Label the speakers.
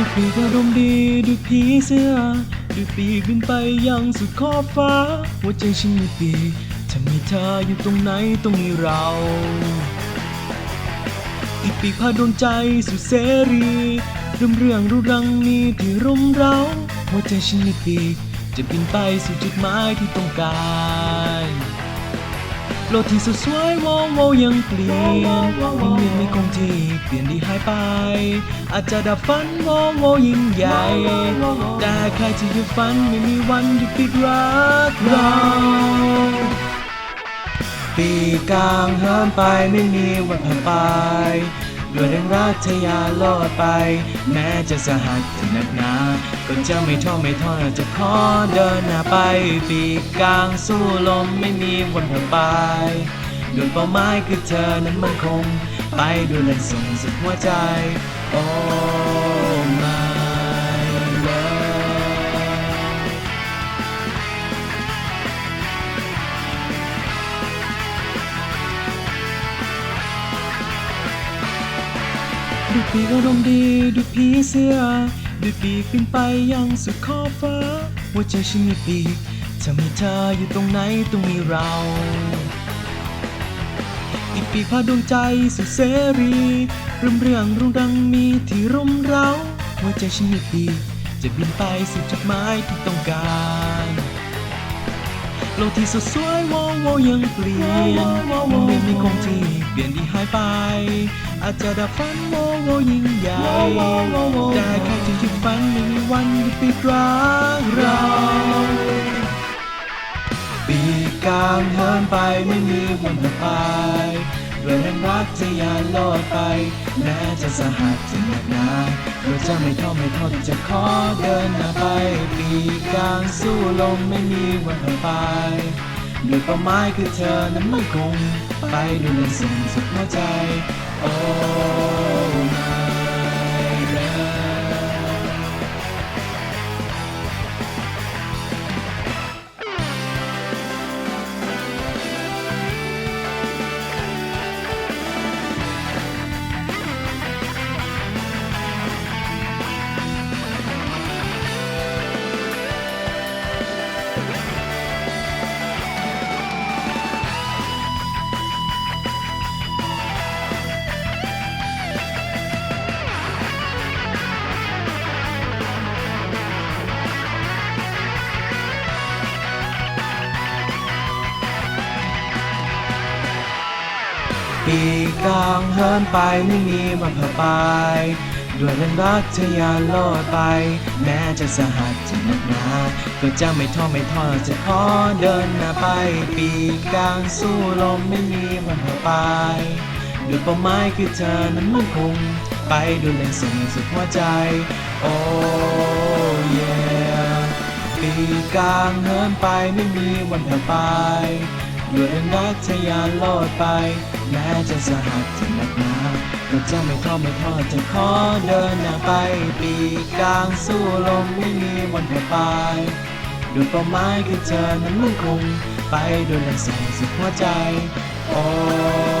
Speaker 1: ดูปีกอารมณ์ดีดูผีเสื้อ ดูปีกบินไปยังสุดขอบฟ้า หัวใจฉันมีปีกถ้ามีเธออยู่ตรงไหนต้องมีเราอีกปีกพาดวงใจสู่เสรีเรื่องเรื่องรู้รังมีที่ร่มเราหัวใจฉันมีปีกจะบินไปสู่จุดหมายที่ต้องการ โลกที่สดสวยวองโวยังเปลี่ยนยังเวียนไม่คงที่เปลี่ยนที่หายไป อาจจะดับฝันวองโวยิ่งใหญ่ แต่ใครที่หยุดฝันไม่มีวันหยุดปิดรักเราปีกลางเหินไปไม่มีวันผ่านไปด้วยแรงรักทะยานลอดไป แม้จะสหัสที่หนักหนา ก็จะไม่ท้อไม่ท้อจะขอเดินหน้าไป ปีกลางสู้ลมไม่มีวันผ่านไปด้วยเป้าหมายคือเธอนั้นมันคง ไปด้วยแรงส่งสุดหัวใจ โอ้ my love ดูปีกอารมณ์ดีดูผีเสื้อ ดูปีกขึ้นไปยังสุดขอบฟ้าหัวใจฉันมีปีกถ้ามีเธออยู่ตรงไหนต้องมีเราอีกปีกพาดวงใจสู่เสรีเรื่องเรื่องรุ่งรังมีที่ร่มเราหัวใจฉันมีปีกจะบินไปสู่จุดหมายที่ต้องการ โลกที่สดสวยวองโวยังเปลี่ยนวววไม่มีคงที่เปลี่ยนที่หายไป อาจจะดับฝันวววยิ่งใหญ่แต่ใครที่ยุดฝันไม่มีวันหยุดปิดรักเราปีกลางเฮินไปไม่มีวันหมดไป ด้วยแรงรักทะยานลดไป แม้จะสหัสจะหนักหนาเราจะไม่ท้อไม่ท้อที่จะขอเดินหน้าไป ปีกลางสู้ลมไม่มีวันผ่านไปด้วยเป้าหมายคือเธอนั้นไม่คง ไปด้วยแรงส่งสุดหัวใจ โอ้ ปีกลางเหินไปไม่มีวันผ่านไป ด้วยแรงรักทะยานลอยไป แม้จะสหัสจะหนักหนาก็จะไม่ท้อไม่ท้อจะขอเดินหน้าไป ปีกลางสู้ลมไม่มีวันผ่านไปด้วยเป้าหมายคือเธอนั้นมั่นคงไปด้วยแรงส่งสุดหัวใจ โอ้เยปีกลางเหินไปไม่มีวันผ่านไป ด้วยแรงรักทะยานโลดไป แม้จะสหัสจะหนักหนาก็จะไม่ท้อไม่ท้อจะขอเดินหน้าไป ปีกลางสู้ลมไม่มีวันแพ้ไปด้วยเป้าหมายคือเธอนั้นมั่นคง ไปด้วยแรงส่งสุดหัวใจ โอ้